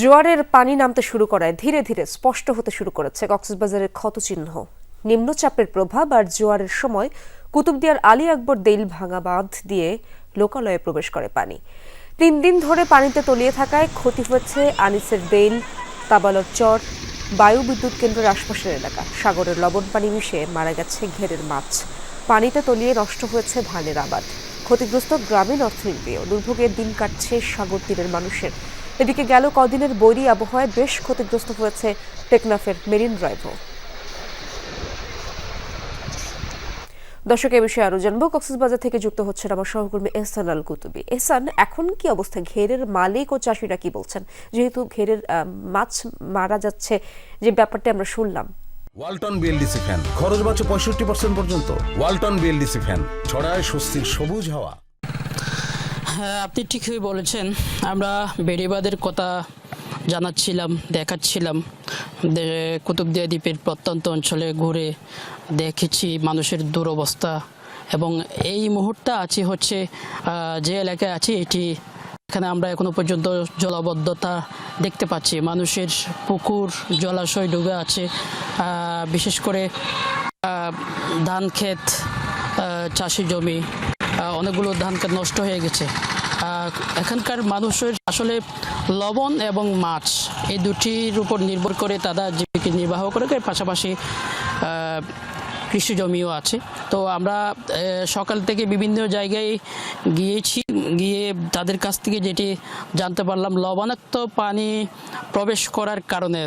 জোয়ারের পানি নামতে শুরু করায় ধীরে ধীরে স্পষ্ট হতে শুরু করেছে কক্সবাজারের ক্ষতচিহ্ন। নিম্নচাপের প্রভাব আর জোয়ারের সময় কুতুবদিয়ার আলী আকবর দেইল ভাঙা বাঁধ দিয়ে লোকালয়ে প্রবেশ করে পানি। তিন দিন ধরে পানিতে তলিয়ে থাকায় ক্ষতি হয়েছে আনিসের দেইল তাবালর চর, বায়ু বিদ্যুৎ কেন্দ্রের আশপাশের এলাকা। সাগরের লবণ পানি মিশে মারা গেছে ঘেরের মাছ। পানিতে তলিয়ে নষ্ট হয়েছে ধানের আবাদ। ক্ষতিগ্রস্ত গ্রামীণ অর্থনীতিও। দুর্ভোগের দিন কাটছে সাগর তীরের মানুষের এদিকে গেল কদিনের বৈরী আবহাওয়ায় বেশ ক্ষতিগ্রস্ত হয়েছে টেকনাফের মেরিন ড্রাইভও। দর্শক, এ বিষয়ে আরও জানব। কক্সবাজার থেকে যুক্ত হচ্ছেন আমার সহকর্মী এহসান আল কুতুবি। এহসান, এখন কি অবস্থা? ঘেরের মালিক ও চাষিরা কি বলছেন? যেহেতু ঘেরের মাছ মারা যাচ্ছে, যে ব্যাপারটা আমরা শুনলাম। Walton BLDC fan. খরচ বাঁচে পঁয়ষট্টি পার্সেন্ট পর্যন্ত। Walton BLDC fan. ছড়ায় স্বস্তির সবুজ হাওয়া। আপনি ঠিকই বলেছেন। আমরা বেড়িবাদের কথা জানাচ্ছিলাম, দেখাচ্ছিলাম। কুতুবদিয়া দ্বীপের প্রত্যন্ত অঞ্চলে ঘুরে দেখেছি মানুষের দুরবস্থা এবং এই মুহূর্তে আছি হচ্ছে যে এলাকায় আছি, এটি এখানে আমরা এখনও পর্যন্ত জলাবদ্ধতা দেখতে পাচ্ছি। মানুষের পুকুর, জলাশয় ডুবে আছে। বিশেষ করে ধান ক্ষেত চাষি জমি অনেকগুলো ধান নষ্ট হয়ে গেছে। এখানকার মানুষের আসলে লবণ এবং মাছ এই দুটির উপর নির্ভর করে তারা জীবিকা নির্বাহ করে পাশাপাশি কৃষি জমিও আছে। তো আমরা সকাল থেকে বিভিন্ন জায়গায় গিয়েছি। গিয়ে তাদের কাছ থেকে যেটি জানতে পারলাম, লবণাক্ত পানি প্রবেশ করার কারণে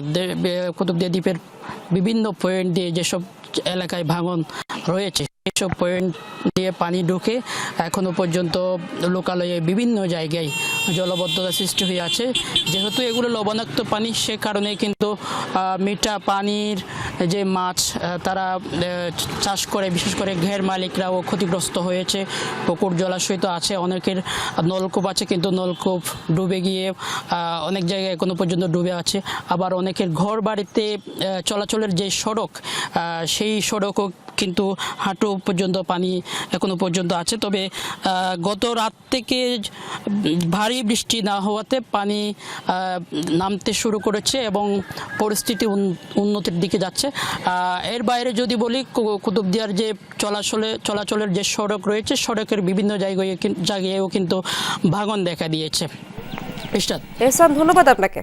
কুতুবদিয়া দ্বীপের বিভিন্ন পয়েন্ট দিয়ে যেসব এলাকায় ভাঙন রয়েছে সেসব পয়েন্ট দিয়ে পানি ঢুকে এখনও পর্যন্ত লোকালয়ে বিভিন্ন জায়গায় জলবদ্ধতা সৃষ্টি হয়ে আছে। যেহেতু এগুলো লবণাক্ত পানি, সে কারণে কিন্তু মিঠা পানির যে মাছ তারা চাষ করে, বিশেষ করে ঘের মালিকরাও ক্ষতিগ্রস্ত হয়েছে। পুকুর জলাশয় তো আছে, অনেকের নলকূপ আছে, কিন্তু নলকূপ ডুবে গিয়ে অনেক জায়গায় এখনও পর্যন্ত ডুবে আছে। আবার অনেকের ঘর বাড়িতে চলাচলের যে সড়ক সেই সড়কও কিন্তু হাঁটু পর্যন্ত পানি এখনও পর্যন্ত আছে। তবে গত রাত থেকে ভারী বৃষ্টি না হওয়াতে পানি নামতে শুরু করেছে এবং পরিস্থিতি উন্নতির দিকে যাচ্ছে। এর বাইরে যদি বলি কুতুবদিয়ার যে চলাচলে, চলাচলের যে সড়ক রয়েছে, সড়কের বিভিন্ন জায়গায় জায়গায়ও কিন্তু ভাঙন দেখা দিয়েছে। এহসান, ধন্যবাদ আপনাকে।